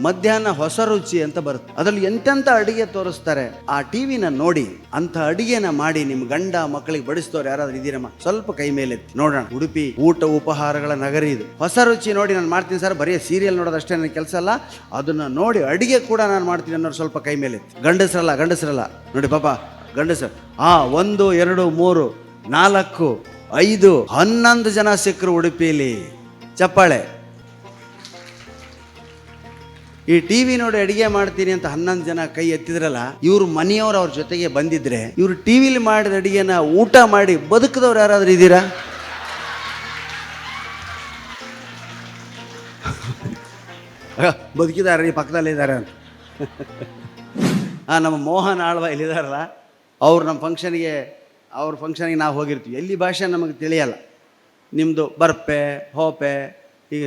ಮಧ್ಯಾಹ್ನ ಹೊಸ ರುಚಿ ಅಂತ ಬರುತ್ತೆ. ಅದ್ರಲ್ಲಿ ಎಂತೆಂಥ ಅಡಿಗೆ ತೋರಿಸ್ತಾರೆ? ಆ ಟಿವಿನ ನೋಡಿ ಅಂತ ಅಡುಗೆನ ಮಾಡಿ ನಿಮ್ಮ ಗಂಡ ಮಕ್ಕಳಿಗೆ ಬಡಿಸ್ತವ್ರು ಯಾರಾದ್ರೂ ಇದೀರಮ್ಮ ಸ್ವಲ್ಪ ಕೈ ಮೇಲೆ ನೋಡೋಣ. ಉಡುಪಿ, ಊಟ, ಉಪಹಾರಗಳ ನಗರಿ ಇದು. ಹೊಸ ರುಚಿ ನೋಡಿ ನಾನು ಮಾಡ್ತೀನಿ ಸರ್. ಬರೀ ಸೀರಿಯಲ್ ನೋಡೋದಷ್ಟೇ ನನ್ನ ಕೆಲಸ ಅಲ್ಲ. ಅದನ್ನ ನೋಡಿ ಅಡಿಗೆ ಕೂಡ ನಾನು ಮಾಡ್ತೀನಿ ಅನ್ನೋರು ಸ್ವಲ್ಪ ಕೈ ಮೇಲೆ ಗಂಡಸರಲ್ಲ ಗಂಡಸರಲ್ಲ. ನೋಡಿ ಪಾಪ, ಗಂಡಸರು. ಆ, ಒಂದು, ಎರಡು, ಮೂರು, ನಾಲ್ಕು, ಐದು, ಹನ್ನೊಂದು ಜನ ಸಿಕ್ಕರು ಉಡುಪಿಲಿ. ಚಪ್ಪಾಳೆ. ಈ ಟಿ ವಿ ನೋಡಿ ಅಡಿಗೆ ಮಾಡ್ತೀನಿ ಅಂತ ಹನ್ನೊಂದು ಜನ ಕೈ ಎತ್ತಿದ್ರಲ್ಲ, ಇವ್ರ ಮನೆಯವ್ರು ಅವ್ರ ಜೊತೆಗೆ ಬಂದಿದ್ರೆ ಇವ್ರು ಟಿವಿಲಿ ಮಾಡಿದ ಅಡಿಗೆನ ಊಟ ಮಾಡಿ ಬದುಕದವ್ರು ಯಾರಾದ್ರೂ ಇದ್ದೀರಾ? ಬದುಕಿದ್ದಾರೆ ಈ ಪಕ್ಕದಲ್ಲಿದ್ದಾರೆ ಅಂತ. ಆ, ನಮ್ಮ ಮೋಹನ್ ಆಳ್ವ ಇಲ್ಲಿದಾರಲ್ಲ ಅವ್ರು ನಮ್ಮ ಫಂಕ್ಷನ್ಗೆ ಅವ್ರ ಫಂಕ್ಷನ್ಗೆ ನಾವು ಹೋಗಿರ್ತೀವಿ. ಎಲ್ಲಿ ಭಾಷೆ ನಮಗೆ ತಿಳಿಯಲ್ಲ. ನಿಮ್ಮದು ಬರ್ಪೆ, ಹೋಪೆ ಈಗ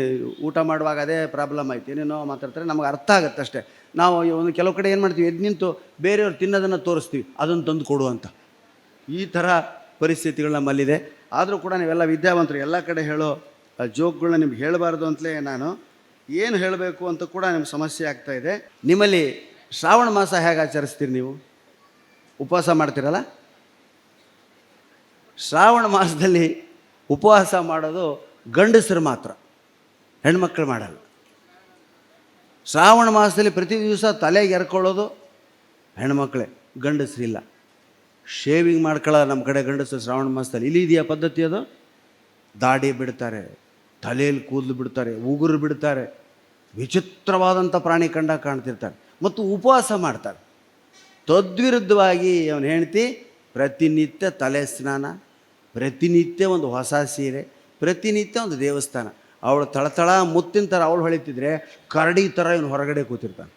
ಊಟ ಮಾಡುವಾಗ ಅದೇ ಪ್ರಾಬ್ಲಮ್ ಆಯ್ತು. ಏನೇನೋ ಮಾತಾಡ್ತಾರೆ, ನಮಗೆ ಅರ್ಥ ಆಗುತ್ತೆ ಅಷ್ಟೇ. ನಾವು ಒಂದು ಕೆಲವು ಕಡೆ ಏನು ಮಾಡ್ತೀವಿ ಎದ್ದು ನಿಂತು ಬೇರೆಯವ್ರು ತಿನ್ನೋದನ್ನು ತೋರಿಸ್ತೀವಿ, ಅದನ್ನು ತಂದು ಕೊಡು ಅಂತ. ಈ ಥರ ಪರಿಸ್ಥಿತಿಗಳು ನಮ್ಮಲ್ಲಿದೆ. ಆದರೂ ಕೂಡ ನೀವೆಲ್ಲ ವಿದ್ಯಾವಂತರು, ಎಲ್ಲ ಕಡೆ ಹೇಳೋ ಜೋಕ್ಗಳನ್ನ ನಿಮ್ಗೆ ಹೇಳಬಾರ್ದು ಅಂತಲೇ ನಾನು ಏನು ಹೇಳಬೇಕು ಅಂತ ಕೂಡ ನಿಮ್ಗೆ ಸಮಸ್ಯೆ ಆಗ್ತಾ ಇದೆ. ನಿಮ್ಮಲ್ಲಿ ಶ್ರಾವಣ ಮಾಸ ಹೇಗೆ ಆಚರಿಸ್ತೀರಿ ನೀವು? ಉಪವಾಸ ಮಾಡ್ತೀರಲ್ಲ? ಶ್ರಾವಣ ಮಾಸದಲ್ಲಿ ಉಪವಾಸ ಮಾಡೋದು ಗಂಡಸರು ಮಾತ್ರ. ಹೆಣ್ಮಕ್ಳು ಮಾಡಲ್ಲ. ಶ್ರಾವಣ ಮಾಸದಲ್ಲಿ ಪ್ರತಿ ದಿವಸ ತಲೆಗೆ ಎರ್ಕೊಳ್ಳೋದು ಹೆಣ್ಮಕ್ಳೇ ಗಂಡಸರಿಲ್ಲ ಶೇವಿಂಗ್ ಮಾಡ್ಕೊಳ್ಳೋ ನಮ್ಮ ಕಡೆ ಗಂಡಸರು ಶ್ರಾವಣ ಮಾಸದಲ್ಲಿ. ಇಲ್ಲಿ ಇದೆಯಾ ಪದ್ಧತಿ ಅದು? ದಾಡಿ ಬಿಡ್ತಾರೆ, ತಲೆಯಲ್ಲಿ ಕೂದಲು ಬಿಡ್ತಾರೆ, ಉಗುರು ಬಿಡ್ತಾರೆ, ವಿಚಿತ್ರವಾದಂಥ ಪ್ರಾಣಿ ಕಂಡ ಕಾಣ್ತಿರ್ತಾರೆ. ಮತ್ತು ಉಪವಾಸ ಮಾಡ್ತಾರೆ. ತದ್ವಿರುದ್ಧವಾಗಿ ಅವನು ಹೆಂಡತಿ ಪ್ರತಿನಿತ್ಯ ತಲೆ ಸ್ನಾನ, ಪ್ರತಿನಿತ್ಯ ಒಂದು ಹೊಸ ಸೀರೆ, ಪ್ರತಿನಿತ್ಯ ಒಂದು ದೇವಸ್ಥಾನ. ಅವಳು ತಳತಳ ಮುತ್ತಿನ ಥರ ಅವಳು ಹೊಳಿತಿದ್ರೆ ಕರಡಿ ಥರ ಇವನು ಹೊರಗಡೆ ಕೂತಿರ್ತಾನೆ.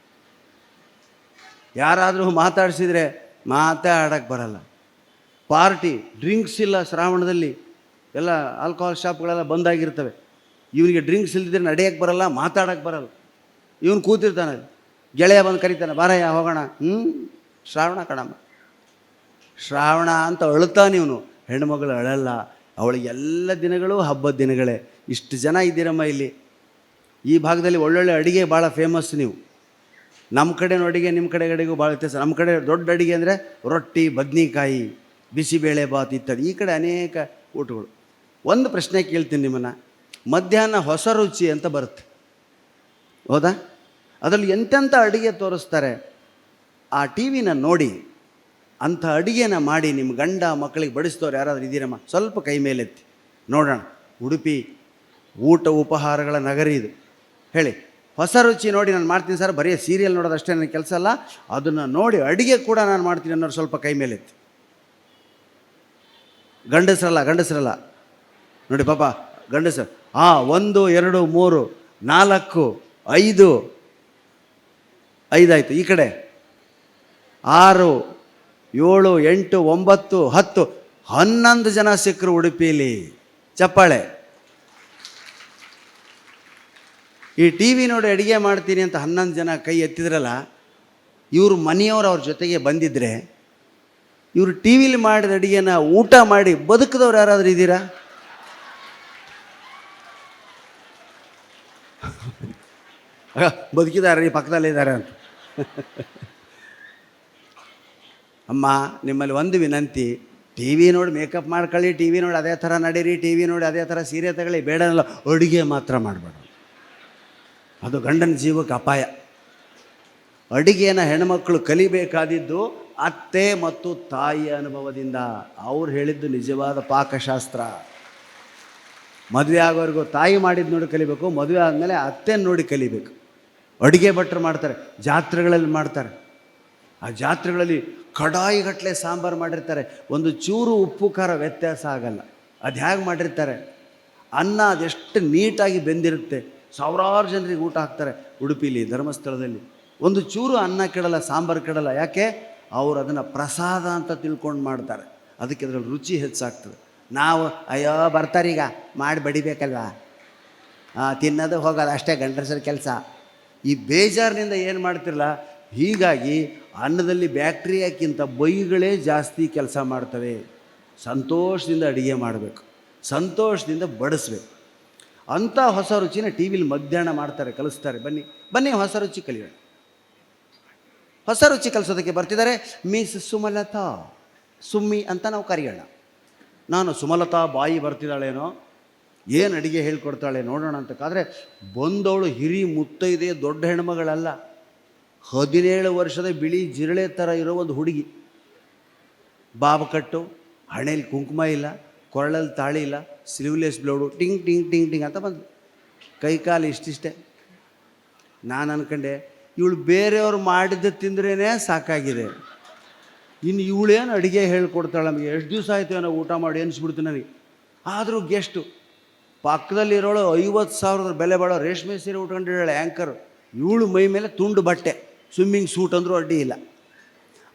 ಯಾರಾದರೂ ಮಾತಾಡಿಸಿದ್ರೆ ಮಾತಾಡೋಕ್ಕೆ ಬರಲ್ಲ. ಪಾರ್ಟಿ, ಡ್ರಿಂಕ್ಸ್ ಇಲ್ಲ ಶ್ರಾವಣದಲ್ಲಿ. ಎಲ್ಲ ಆಲ್ಕೋಹಾಲ್ ಶಾಪ್ಗಳೆಲ್ಲ ಬಂದಾಗಿರ್ತವೆ. ಇವನಿಗೆ ಡ್ರಿಂಕ್ಸ್ ಇಲ್ದಿದ್ರೆ ನಡೆಯೋಕ್ಕೆ ಬರಲ್ಲ ಮಾತಾಡೋಕ್ಕೆ ಬರಲ್ಲ. ಇವನು ಕೂತಿರ್ತಾನೆ ಗೆಳೆಯ ಬಂದು ಕರಿತಾನೆ, ಬಾರಯ್ಯ, ಹೋಗೋಣ. ಹ್ಞೂ ಶ್ರಾವಣ ಕಣಮ್ಮ. ಶ್ರಾವಣ ಅಂತ ಅಳುತ್ತಾನೆ ಇವನು. ಹೆಣ್ಮಗಳು ಅಳಲ್ಲ. ಅವಳಿಗೆ ಎಲ್ಲ ದಿನಗಳು ಹಬ್ಬದ ದಿನಗಳೇ. ಇಷ್ಟು ಜನ ಇದ್ದೀರಮ್ಮ ಇಲ್ಲಿ. ಈ ಭಾಗದಲ್ಲಿ ಒಳ್ಳೊಳ್ಳೆ ಅಡುಗೆ ಭಾಳ ಫೇಮಸ್ ನೀವು. ನಮ್ಮ ಕಡೆ ಅಡುಗೆ, ನಿಮ್ಮ ಕಡೆ ಅಡಿಗೆಗೂ ಭಾಳ ವ್ಯತ್ಯಾಸ. ನಮ್ಮ ಕಡೆ ದೊಡ್ಡ ಅಡುಗೆ ಅಂದರೆ ರೊಟ್ಟಿ, ಬದ್ನಿಕಾಯಿ, ಬಿಸಿಬೇಳೆ ಬಾತ್ ಇತ್ಯಾದಿ. ಈ ಕಡೆ ಅನೇಕ ಊಟಗಳು. ಒಂದು ಪ್ರಶ್ನೆ ಕೇಳ್ತೀನಿ ನಿಮ್ಮನ್ನು. ಮಧ್ಯಾಹ್ನ ಹೊಸ ರುಚಿ ಅಂತ ಬರುತ್ತೆ. ಹೌದಾ? ಅದರಲ್ಲಿ ಎಂತೆಂಥ ಅಡುಗೆ ತೋರಿಸ್ತಾರೆ? ಆ ಟಿ ವಿನ ನೋಡಿ. ಅಂಥ ಅಡುಗೆನ ಮಾಡಿ ನಿಮ್ಮ ಗಂಡ ಮಕ್ಕಳಿಗೆ ಬಡಿಸ್ತವ್ರು ಯಾರಾದರೂ ಇದ್ದೀರಮ್ಮ? ಸ್ವಲ್ಪ ಕೈ ಮೇಲೆತ್ತಿ. ನೋಡೋಣ. ಉಡುಪಿ ಊಟ ಉಪಹಾರಗಳ ನಗರಿ ಇದು. ಹೇಳಿ. ಹೊಸ ರುಚಿ ನೋಡಿ ನಾನು ಮಾಡ್ತೀನಿ ಸರ್. ಬರೀ ಸೀರಿಯಲ್ ನೋಡೋದಷ್ಟೇ ನನ್ನ ಕೆಲಸ ಅಲ್ಲ. ಅದನ್ನು ನೋಡಿ ಅಡುಗೆ ಕೂಡ ನಾನು ಮಾಡ್ತೀನಿ ಅನ್ನೋರು ಸ್ವಲ್ಪ ಕೈ ಮೇಲೆತ್ತಿ. ಗಂಡಸರಲ್ಲ ಗಂಡಸರಲ್ಲ. ನೋಡಿ ಪಾಪ, ಗಂಡಸರು. ಆ, ಒಂದು, ಎರಡು, ಮೂರು, ನಾಲ್ಕು, ಐದು. ಐದಾಯಿತು. ಈ ಕಡೆ. ಆರು ಏಳು, ಎಂಟು, ಒಂಬತ್ತು, ಹತ್ತು, ಹನ್ನೊಂದು ಜನ ಸಿಕ್ಕರು ಉಡುಪಿಲಿ. ಚಪ್ಪಾಳೆ. ಈ ಟಿ ವಿ ನೋಡಿ ಅಡುಗೆ ಮಾಡ್ತೀನಿ ಅಂತ ಹನ್ನೊಂದು ಜನ ಕೈ ಎತ್ತಿದ್ರಲ್ಲ, ಇವರು ಮನೆಯವರು ಅವ್ರ ಜೊತೆಗೆ ಬಂದಿದ್ರೆ, ಇವರು ಟಿ ವಿಲಿ ಮಾಡಿದ ಅಡುಗೆನ ಊಟ ಮಾಡಿ ಬದುಕಿದವ್ರು ಯಾರಾದರೂ ಇದ್ದೀರಾ? ಬದುಕಿದ್ದಾರೆ ಈ ಪಕ್ಕದಲ್ಲಿದ್ದಾರೆ ಅಂತ. ಅಮ್ಮ, ನಿಮ್ಮಲ್ಲಿ ಒಂದು ವಿನಂತಿ ಟಿ ವಿ ನೋಡಿ ಮೇಕಪ್ ಮಾಡ್ಕೊಳ್ಳಿ ಟಿ ವಿ ನೋಡಿ ಅದೇ ಥರ ನಡೀರಿ ಟಿ ವಿ ನೋಡಿ ಅದೇ ಥರ ಸೀರೆ ತಗೊಳ್ಳಿ, ಬೇಡ ಅಲ್ಲ ಅಡುಗೆ ಮಾತ್ರ ಮಾಡಬೇಡ. ಅದು ಗಂಡನ ಜೀವಕ್ಕೆ ಅಪಾಯ. ಅಡುಗೆಯನ್ನು ಹೆಣ್ಮಕ್ಳು ಕಲಿಬೇಕಾದಿದ್ದು ಅತ್ತೆ ಮತ್ತು ತಾಯಿಯ ಅನುಭವದಿಂದ ಅವ್ರು ಹೇಳಿದ್ದು ನಿಜವಾದ ಪಾಕಶಾಸ್ತ್ರ. ಮದುವೆ ಆಗೋರಿಗೂ ತಾಯಿ ಮಾಡಿದ್ದು ನೋಡಿ ಕಲಿಬೇಕು, ಮದುವೆ ಆದಮೇಲೆ ಅತ್ತೆ ನೋಡಿ ಕಲಿಬೇಕು. ಅಡುಗೆ ಭಟ್ರು ಮಾಡ್ತಾರೆ, ಜಾತ್ರೆಗಳಲ್ಲಿ ಮಾಡ್ತಾರೆ. ಆ ಜಾತ್ರೆಗಳಲ್ಲಿ ಕಡಾಯಿಗಟ್ಟಲೆ ಸಾಂಬಾರು ಮಾಡಿರ್ತಾರೆ. ಒಂದು ಚೂರು ಉಪ್ಪು, ಖಾರ ವ್ಯತ್ಯಾಸ ಆಗಲ್ಲ. ಅದು ಹೇಗೆ ಮಾಡಿರ್ತಾರೆ? ಅನ್ನ ಅದೆಷ್ಟು ನೀಟಾಗಿ ಬೆಂದಿರುತ್ತೆ. ಸಾವಿರಾರು ಜನರಿಗೆ ಊಟ ಹಾಕ್ತಾರೆ ಉಡುಪಿಲಿ, ಧರ್ಮಸ್ಥಳದಲ್ಲಿ. ಒಂದು ಚೂರು ಅನ್ನ ಕೆಡಲ್ಲ, ಸಾಂಬಾರು ಕೆಡಲ್ಲ. ಯಾಕೆ? ಅವರು ಅದನ್ನು ಪ್ರಸಾದ ಅಂತ ತಿಳ್ಕೊಂಡು ಮಾಡ್ತಾರೆ. ಅದಕ್ಕೆ ಅದರಲ್ಲಿ ರುಚಿ ಹೆಚ್ಚಾಗ್ತದೆ. ನಾವು, ಅಯ್ಯೋ ಬರ್ತಾರೀಗ ಮಾಡಿ ಬಡಿಬೇಕಲ್ವಾ? ತಿನ್ನೋದು ಹೋಗಲ್ಲ. ಅಷ್ಟೇ ಗಂಡಸರ ಕೆಲಸ. ಈ ಬೇಜಾರಿನಿಂದ ಏನು ಮಾಡ್ತಿರಲ್ಲ ಹೀಗಾಗಿ ಅನ್ನದಲ್ಲಿ ಬ್ಯಾಕ್ಟೀರಿಯಾಕ್ಕಿಂತ ಬೈಗಳೇ ಜಾಸ್ತಿ ಕೆಲಸ ಮಾಡ್ತವೆ. ಸಂತೋಷದಿಂದ ಅಡುಗೆ ಮಾಡಬೇಕು. ಸಂತೋಷದಿಂದ ಬಡಿಸ್ಬೇಕು. ಅಂಥ ಹೊಸ ರುಚಿನ ಟಿ ವಿಲಿ ಮಧ್ಯಾಹ್ನ ಮಾಡ್ತಾರೆ, ಕಲಿಸ್ತಾರೆ. ಬನ್ನಿ ಬನ್ನಿ ಹೊಸ ರುಚಿ ಕಲಿಯೋಣ. ಹೊಸ ರುಚಿ ಕಲಿಸೋದಕ್ಕೆ ಬರ್ತಿದ್ದಾರೆ ಮಿಸ್ ಸುಮಲತಾ. ಸುಮ್ಮಿ ಅಂತ ನಾವು ಕರೆಯೋಣ. ನಾನು ಸುಮಲತಾ ಬಾಯಿ ಬರ್ತಿದ್ದಾಳೇನೋ, ಏನು ಅಡುಗೆ ಹೇಳ್ಕೊಡ್ತಾಳೆ ನೋಡೋಣ ಅಂತಕ್ಕಾದರೆ ಕಾದರೆ ಬಂದವಳು ಹಿರಿ ಮುತ್ತೈದೆ, ದೊಡ್ಡ ಹೆಣ್ಮಗಳಲ್ಲ. ಹದಿನೇಳು ವರ್ಷದ ಬಿಳಿ ಜಿರಳೆ ಥರ ಇರೋ ಒಂದು ಹುಡುಗಿ. ಬಾಬಕಟ್ಟು ಹಣೆಯಲ್ಲಿ ಕುಂಕುಮ ಇಲ್ಲ ಕೊರಳಲ್ಲಿ ತಾಳಿ ಇಲ್ಲ ಸ್ಲೀವ್ಲೆಸ್ ಬ್ಲೌಡು ಟಿಂಗ್ ಟಿಂಗ್ ಟಿಂಗ್ ಟಿಂಗ್ ಅಂತ ಬಂದು ಕೈ ಕಾಲು ಇಷ್ಟಿಷ್ಟೇ. ನಾನು ಅನ್ಕೊಂಡೆ, ಇವಳು ಬೇರೆಯವ್ರು ಮಾಡಿದ್ದು ತಿಂದ್ರೇ ಸಾಕಾಗಿದೆ. ಇನ್ನು ಇವಳೇನು ಅಡುಗೆ ಹೇಳ್ಕೊಡ್ತಾಳೆ ನಮಗೆ? ಎಷ್ಟು ದಿವಸ ಆಯಿತು ಏನೋ ಊಟ ಮಾಡಿ ಅನಿಸ್ಬಿಡ್ತು ನನಗೆ. ಆದರೂ ಗೆಸ್ಟು. ಪಕ್ಕದಲ್ಲಿರೋಳು ಐವತ್ತು ಸಾವಿರದ ಬೆಲೆ ಬಾಳೋ ರೇಷ್ಮೆ ಸೀರೆ ಉಟ್ಕೊಂಡಿದ್ದಾಳೆ ಆ್ಯಂಕರ್ ಇವಳು ಮೈ ಮೇಲೆ ತುಂಡು ಬಟ್ಟೆ. ಸ್ವಿಮ್ಮಿಂಗ್ ಸೂಟ್ ಅಂದರೂ ಅಡ್ಡಿ ಇಲ್ಲ.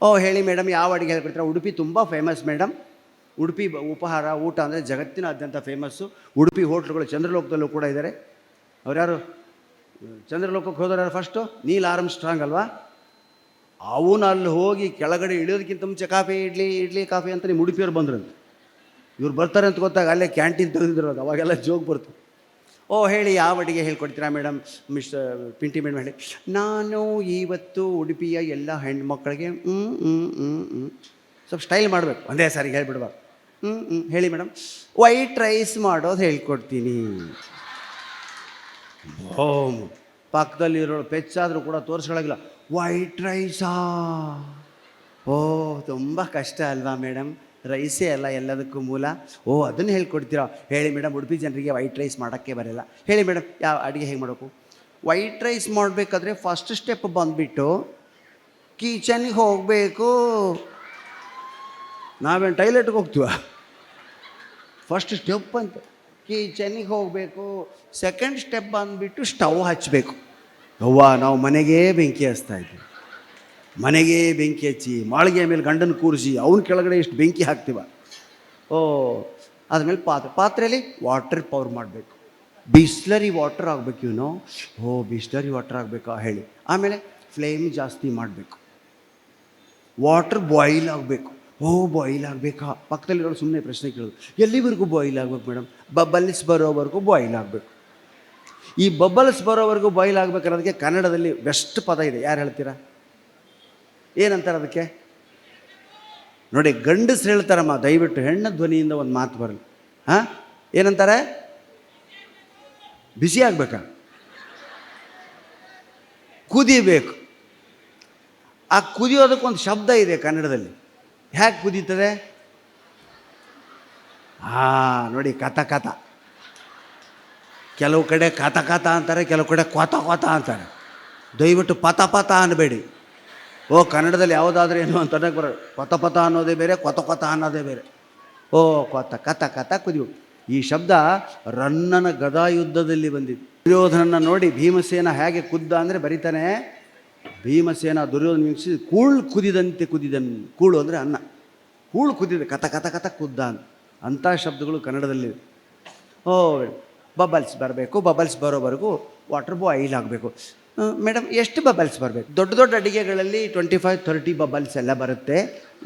ಓ, ಹೇಳಿ ಮೇಡಮ್ ಯಾವ ಅಡುಗೆ ಹೇಳ್ಕೊಡ್ತೀರಾ? ಉಡುಪಿ ತುಂಬ ಫೇಮಸ್ ಮೇಡಮ್ ಉಡುಪಿ ಉಪಹಾರ, ಊಟ ಅಂದರೆ ಜಗತ್ತಿನಾದ್ಯಂತ ಫೇಮಸ್ಸು ಉಡುಪಿ ಹೋಟ್ಲುಗಳು ಚಂದ್ರಲೋಕದಲ್ಲೂ ಕೂಡ ಇದ್ದಾರೆ ಅವ್ರ್ಯಾರು? ಚಂದ್ರಲೋಕಕ್ಕೆ ಹೋದವ್ರು ಫಸ್ಟು ನೀಲ್ ಆರ್ಮ್ ಸ್ಟ್ರಾಂಗ್ ಅಲ್ವಾ? ಅವನು ಅಲ್ಲಿ ಹೋಗಿ ಕೆಳಗಡೆ ಇಳಿಯೋದಕ್ಕಿಂತ ಮುಂಚೆ ಕಾಫಿ, ಇಡ್ಲಿ ಇಡ್ಲಿ, ಕಾಫಿ ಅಂತ ನಿಮ್ಮ ಉಡುಪಿಯವ್ರು ಬಂದ್ರಂತೆ. ಇವ್ರು ಬರ್ತಾರೆ ಅಂತ ಗೊತ್ತಾಗ ಅಲ್ಲೇ ಕ್ಯಾಂಟೀನ್ ತೆಗೆದಿದ್ರು ಅದು. ಅವಾಗೆಲ್ಲ ಜೋಗ್ ಬರ್ತು ಓ ಹೇಳಿ ಯಾವ ಅಡುಗೆ ಹೇಳ್ಕೊಡ್ತೀರಾ ಮೇಡಮ್? ಮಿಸ್ ಪಿಂಟಿ ಮೇಡಮ್ ಹೇಳಿ. ನಾನು ಇವತ್ತು ಉಡುಪಿಯ ಎಲ್ಲ ಹೆಣ್ಮಕ್ಳಿಗೆ ಹ್ಞೂ ಹ್ಞೂ ಹ್ಞೂ ಹ್ಞೂ ಸ್ವಲ್ಪ ಸ್ಟೈಲ್ ಮಾಡಬೇಕು. ಒಂದೇ ಸಾರಿಗೆ ಹೇಳ್ಬಿಡ್ಬಾರ್ದು ಹ್ಞೂ ಹ್ಞೂ ಹೇಳಿ ಮೇಡಮ್. ವೈಟ್ ರೈಸ್ ಮಾಡೋದು ಹೇಳ್ಕೊಡ್ತೀನಿ. ಓಮ್ ಪಕ್ಕದಲ್ಲಿರೋ ಪೆಚ್ಚಾದರೂ ಕೂಡ ತೋರಿಸ್ಕೊಳಗಿಲ್ಲ. ವೈಟ್ ರೈಸಾ? ಓ ತುಂಬ ಕಷ್ಟ ಅಲ್ವಾ ಮೇಡಮ್? ರೈಸೇ ಅಲ್ಲ ಎಲ್ಲದಕ್ಕೂ ಮೂಲ. ಓ, ಅದನ್ನು ಹೇಳ್ಕೊಡ್ತೀರಾ? ಹೇಳಿ ಮೇಡಮ್, ಉಡುಪಿ ಜನರಿಗೆ ವೈಟ್ ರೈಸ್ ಮಾಡೋಕ್ಕೆ ಬರಲ್ಲ. ಹೇಳಿ ಮೇಡಮ್, ಯಾವ ಅಡುಗೆ ಹೇಗೆ ಮಾಡಬೇಕು? ವೈಟ್ ರೈಸ್ ಮಾಡಬೇಕಾದ್ರೆ ಫಸ್ಟ್ ಸ್ಟೆಪ್ ಬಂದುಬಿಟ್ಟು ಕಿಚನ್ಗೆ ಹೋಗಬೇಕು. ನಾವೇನು ಟೈಲೆಟ್ಗೆ ಹೋಗ್ತೀವ? ಫಸ್ಟ್ ಸ್ಟೆಪ್ ಅಂತ. ಕಿಚನಿಗೆ ಹೋಗಬೇಕು. ಸೆಕೆಂಡ್ ಸ್ಟೆಪ್ ಬಂದುಬಿಟ್ಟು ಸ್ಟವ್ ಹಚ್ಚಬೇಕು ಅವ್ವ ನಾವು ಮನೆಗೇ ಬೆಂಕಿ ಹಚ್ತಾ ಇದ್ವಿ ಮನೆಗೇ ಬೆಂಕಿ ಹಚ್ಚಿ ಮಾಳಿಗೆ ಮೇಲೆ ಗಂಡನ ಕೂರಿಸಿ, ಅವನ ಕೆಳಗಡೆ ಎಷ್ಟು ಬೆಂಕಿ ಹಾಕ್ತೀವ? ಓ ಆದಮೇಲೆ ಪಾತ್ರೆ, ಪಾತ್ರೆಯಲ್ಲಿ ವಾಟರ್ ಪವರ್ ಮಾಡಬೇಕು. ಬಿಸ್ಲರಿ ವಾಟರ್ ಆಗಬೇಕು ಇವನು. ಓ, ಬಿಸ್ಲರಿ ವಾಟರ್ ಆಗಬೇಕಾ ಹೇಳಿ. ಆಮೇಲೆ ಫ್ಲೇಮ್ ಜಾಸ್ತಿ ಮಾಡಬೇಕು. ವಾಟರ್ ಬಾಯ್ಲ್ ಆಗಬೇಕು. ಓ ಬಾಯ್ಲ್ ಆಗಬೇಕಾ? ಪಕ್ಕದಲ್ಲಿರೋರು ಸುಮ್ಮನೆ ಪ್ರಶ್ನೆ ಕೇಳೋದು. ಎಲ್ಲಿವರೆಗೂ ಬಾಯ್ಲ್ ಆಗಬೇಕು ಮೇಡಮ್ ಬಬ್ಬಲ್ಸ್ ಬರೋವರೆಗೂ ಬಾಯ್ಲ್ ಆಗಬೇಕು. ಈ ಬಬ್ಬಲ್ಸ್ ಬರೋವರೆಗೂ ಬಾಯ್ಲ್ ಆಗಬೇಕನ್ನೋದಕ್ಕೆ ಕನ್ನಡದಲ್ಲಿ ಬೆಸ್ಟ್ ಪದ ಇದೆ. ಯಾರು ಹೇಳ್ತೀರಾ? ಏನಂತಾರೆ ಅದಕ್ಕೆ? ನೋಡಿ, ಗಂಡಸ್ರು ಹೇಳ್ತಾರಮ್ಮ, ದಯವಿಟ್ಟು ಹೆಣ್ಣು ಧ್ವನಿಯಿಂದ ಒಂದು ಮಾತು ಬರಲಿ. ಹಾಂ? ಏನಂತಾರೆ? ಬಿಸಿ ಆಗಬೇಕಾ? ಕುದಿಬೇಕು. ಆ ಕುದಿಯೋದಕ್ಕೊಂದು ಶಬ್ದ ಇದೆ ಕನ್ನಡದಲ್ಲಿ. ಹೇಗೆ ಕುದೀತದೆ? ಹಾಂ, ನೋಡಿ ಕಥ ಕಥ ಕೆಲವು ಕಡೆ ಕಥ ಕಥ ಅಂತಾರೆ, ಕೆಲವು ಕಡೆ ಕೊತ ಕೊತ ಅಂತಾರೆ. ದಯವಿಟ್ಟು ಪತ ಪತ ಅನ್ನಬೇಡಿ ಓ, ಕನ್ನಡದಲ್ಲಿ ಯಾವುದಾದ್ರೂ ಏನು ಅಂತ ಬರೋ ಕೊತ ಪತ ಅನ್ನೋದೇ ಬೇರೆ, ಕೊತ ಕೊತ ಅನ್ನೋದೇ ಬೇರೆ. ಓ, ಕೊತ ಕಥ ಕಥ ಕುದಿಯು ಈ ಶಬ್ದ ರನ್ನನ ಗದಾ ಯುದ್ಧದಲ್ಲಿ ಬಂದಿದೆ ದುರ್ಯೋಧನನ್ನ ನೋಡಿ ಭೀಮಸೇನ ಹೇಗೆ ಕುದ್ದ ಅಂದರೆ ಬರೀತಾನೆ, ಭೀಮಸೇನ ದುರ್ಯೋಧನ ವೀಕ್ಷಿಸಿ, ಕೂಳ್ ಕುದಿದಂತೆ ಕುದಿದನ್, ಕೂಳು ಅಂದರೆ ಅನ್ನ. ಕೂಳು ಕುದಿದೆ ಕಥ ಕಥ ಕಥ ಕುದ್ದ ಅಂತ. ಅಂಥ ಶಬ್ದಗಳು ಕನ್ನಡದಲ್ಲಿವೆ ಓ, ಬಬಲ್ಸ್ ಬರಬೇಕು, ಬಬಲ್ಸ್ ಬರೋವರೆಗೂ ವಾಟರ್ ಬಾಯ್ಲ್ ಆಗಬೇಕು. ಮೇಡಮ್, ಎಷ್ಟು ಬಬಲ್ಸ್ ಬರಬೇಕು? ದೊಡ್ಡ ದೊಡ್ಡ ಅಡುಗೆಗಳಲ್ಲಿ ಟ್ವೆಂಟಿ ಫೈವ್ ತರ್ಟಿ ಬಬಲ್ಸ್ ಎಲ್ಲ ಬರುತ್ತೆ.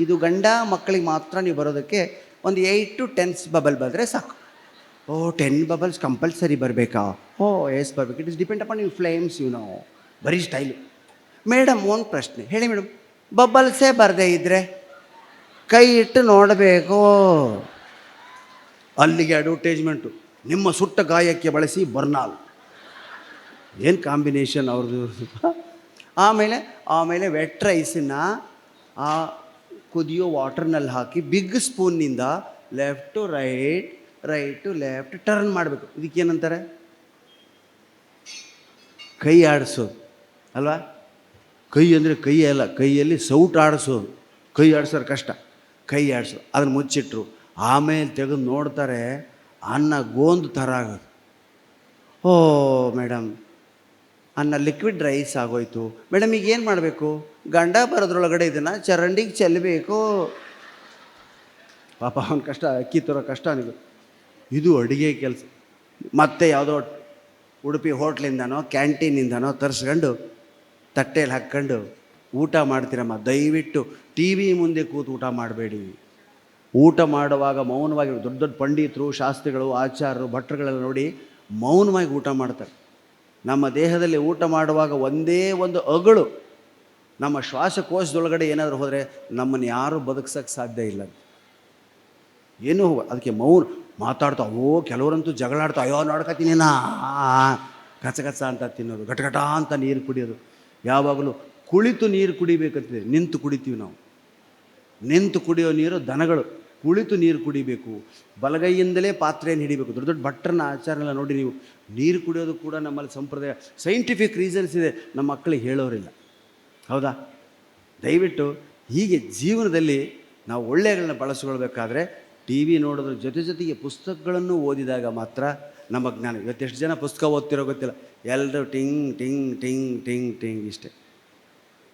ಇದು ಗಂಡ ಮಕ್ಕಳಿಗೆ ಮಾತ್ರ ನೀವು ಬರೋದಕ್ಕೆ ಒಂದು ಏಯ್ಟ್ ಟು ಟೆನ್ಸ್ ಬಬಲ್ ಬಂದರೆ ಸಾಕು. ಓ ಟೆನ್ ಬಬಲ್ಸ್ ಕಂಪಲ್ಸರಿ ಬರಬೇಕಾ? ಓ ಎಸ್ ಬರಬೇಕು. It is depend upon you flames you know ಬರೀ ಸ್ಟೈಲು ಮೇಡಮ್, ಒಂದು ಪ್ರಶ್ನೆ. ಹೇಳಿ ಮೇಡಮ್, ಬಬಲ್ಸೇ ಬರದೇ ಇದ್ದರೆ ಕೈ ಇಟ್ಟು ನೋಡಬೇಕು. ಅಲ್ಲಿಗೆ ಅಡ್ವರ್ಟೈಸ್ಮೆಂಟು ನಿಮ್ಮ ಸುಟ್ಟ ಗಾಯಕ್ಕೆ ಬಳಸಿ ಬರ್ನಾಲ್ ಏನು ಕಾಂಬಿನೇಷನ್ ಅವ್ರದ್ದು? ಆಮೇಲೆ ಆಮೇಲೆ ವೆಟ್ ರೈಸನ್ನ ಆ ಕುದಿಯೋ ವಾಟರ್ನಲ್ಲಿ ಹಾಕಿ big ಸ್ಪೂನ್ನಿಂದ left to right right to left turn ಮಾಡಬೇಕು. ಇದಕ್ಕೇನಂತಾರೆ ಕೈ ಆಡಿಸೋದು ಅಲ್ವಾ? ಕೈ ಅಂದರೆ ಕೈ ಅಲ್ಲ, ಕೈಯಲ್ಲಿ ಸೌಟ್ ಆಡಿಸೋದು ಕೈ ಆಡಿಸೋರು ಕಷ್ಟ. ಕೈ ಆಡಿಸೋ. ಅದನ್ನು ಮುಚ್ಚಿಟ್ರು. ಆಮೇಲೆ ತೆಗೆದು ನೋಡ್ತಾರೆ, ಅನ್ನ ಗೋಂದು ಥರ ಆಗೋದು. ಓ ಮೇಡಮ್ ಅನ್ನ ಲಿಕ್ವಿಡ್ ರೈಸ್ ಆಗೋಯ್ತು. ಮೇಡಮ್ ಈಗ ಏನು ಮಾಡಬೇಕು? ಗಂಡ ಬರೋದ್ರೊಳಗಡೆ ಇದನ್ನು ಚರಂಡಿಗೆ ಚೆಲ್ಲಬೇಕು ಪಾಪ ಅವನ ಕಷ್ಟ, ಅಕ್ಕಿ ತರೋ ಕಷ್ಟ ನಿಮಗೆ ಇದು ಅಡುಗೆ ಕೆಲಸ. ಮತ್ತೆ ಯಾವುದೋ ಉಡುಪಿ ಹೋಟ್ಲಿಂದನೋ, ಕ್ಯಾಂಟೀನಿಂದನೋ ತರಿಸ್ಕೊಂಡು ತಟ್ಟೆಯಲ್ಲಿ ಹಾಕ್ಕೊಂಡು ಊಟ ಮಾಡ್ತೀರಮ್ಮ ದಯವಿಟ್ಟು ಟಿ ವಿ ಮುಂದೆ ಕೂತು ಊಟ ಮಾಡಬೇಡಿ. ಊಟ ಮಾಡುವಾಗ ಮೌನವಾಗಿ, ದೊಡ್ಡ ದೊಡ್ಡ ಪಂಡಿತರು, ಶಾಸ್ತ್ರಿಗಳು, ಆಚಾರರು, ಭಟ್ರುಗಳೆಲ್ಲ ನೋಡಿ ಮೌನವಾಗಿ ಊಟ ಮಾಡ್ತಾರೆ. ನಮ್ಮ ದೇಹದಲ್ಲಿ ಊಟ ಮಾಡುವಾಗ ಒಂದೇ ಒಂದು ಅಗಳು ನಮ್ಮ ಶ್ವಾಸಕೋಶದೊಳಗಡೆ ಏನಾದರೂ ಹೋದರೆ ನಮ್ಮನ್ನು ಯಾರೂ ಬದುಕ್ಸೋಕ್ಕೆ ಸಾಧ್ಯ ಇಲ್ಲ. ಏನು ಅದಕ್ಕೆ ಮೌನ ಮಾತಾಡ್ತಾ, ಓ, ಕೆಲವರಂತೂ ಜಗಳಾಡ್ತಾ, ಅಯ್ಯೋ ನೋಡ್ಕತೀನಿ ನಾ. ಕಚ ಕಚ ಅಂತ ತಿನ್ನೋದು ಘಟಘಟ ಅಂತ ನೀರು ಕುಡಿಯೋದು. ಯಾವಾಗಲೂ ಕುಳಿತು ನೀರು ಕುಡಿಬೇಕಂತಿದೆ ನಿಂತು ಕುಡಿತೀವಿ ನಾವು. ನಿಂತು ಕುಡಿಯೋ ನೀರು ದನಗಳು. ಕುಳಿತು ನೀರು ಕುಡಿಬೇಕು. ಬಲಗೈಯಿಂದಲೇ ಪಾತ್ರೆಯನ್ನು ಹಿಡಿಬೇಕು. ದೊಡ್ಡ ದೊಡ್ಡ ಭಟ್ರನ್ನ ಆಚಾರನೆಲ್ಲ ನೋಡಿ ನೀವು ನೀರು ಕುಡಿಯೋದು ಕೂಡ ನಮ್ಮಲ್ಲಿ ಸಂಪ್ರದಾಯ ಸೈಂಟಿಫಿಕ್ ರೀಸನ್ಸ್ ಇದೆ ನಮ್ಮ ಮಕ್ಕಳಿಗೆ ಹೇಳೋರಿಲ್ಲ. ಹೌದಾ? ದಯವಿಟ್ಟು ಹೀಗೆ ಜೀವನದಲ್ಲಿ ನಾವು ಒಳ್ಳೆಯಗಳನ್ನ ಬಳಸ್ಕೊಳ್ಬೇಕಾದ್ರೆ ಟಿ ವಿ ನೋಡೋದ್ರ ಜೊತೆ ಜೊತೆಗೆ ಪುಸ್ತಕಗಳನ್ನು ಓದಿದಾಗ ಮಾತ್ರ ನಮ್ಮ ಜ್ಞಾನ. ಇವತ್ತೆಷ್ಟು ಜನ ಪುಸ್ತಕ ಓದ್ತಿರೋ ಗೊತ್ತಿಲ್ಲ. ಎಲ್ಲರೂ ಟಿಂಗ್ ಟಿಂಗ್ ಟಿಂಗ್ ಟಿಂಗ್ ಟಿಂಗ್ ಇಷ್ಟೆ.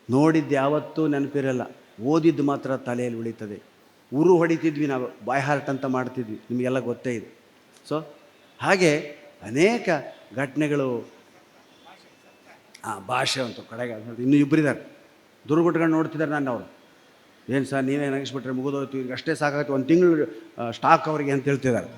ನೋಡಿದ್ದು ಯಾವತ್ತೂ ನೆನಪಿರಲ್ಲ. ಓದಿದ್ದು ಮಾತ್ರ ತಲೆಯಲ್ಲಿ ಉಳಿತದೆ. ಉರು ಹೊಡಿತಿದ್ವಿ ನಾವು ಬಾಯ್ ಹಾರ್ಟ್ ಅಂತ ಮಾಡ್ತಿದ್ವಿ, ನಿಮಗೆಲ್ಲ ಗೊತ್ತೇ ಇದೆ. ಸೊ ಹಾಗೆ ಅನೇಕ ಘಟನೆಗಳು, ಆ ಭಾಷೆ ಅಂತ ಕಡೆಗೆ ಇನ್ನೂ ಇಬ್ಬರಿದ್ದಾರೆ ದುರ್ಗುಟ್ಕೊಂಡು ನೋಡ್ತಿದ್ದಾರೆ ನಾನು ಅವರು. ಏನು ಸರ್, ನೀವೇ ನಗಿಸ್ಬಿಟ್ರೆ ಮುಗಿದೋಯ್ತು ಈಗ ಅಷ್ಟೇ ಸಾಕಾಯ್ತು, ಒಂದು ತಿಂಗಳು ಸ್ಟಾಕ್ ಅವರಿಗೆ ಅಂತ ಹೇಳ್ತಿದ್ದಾರೆ.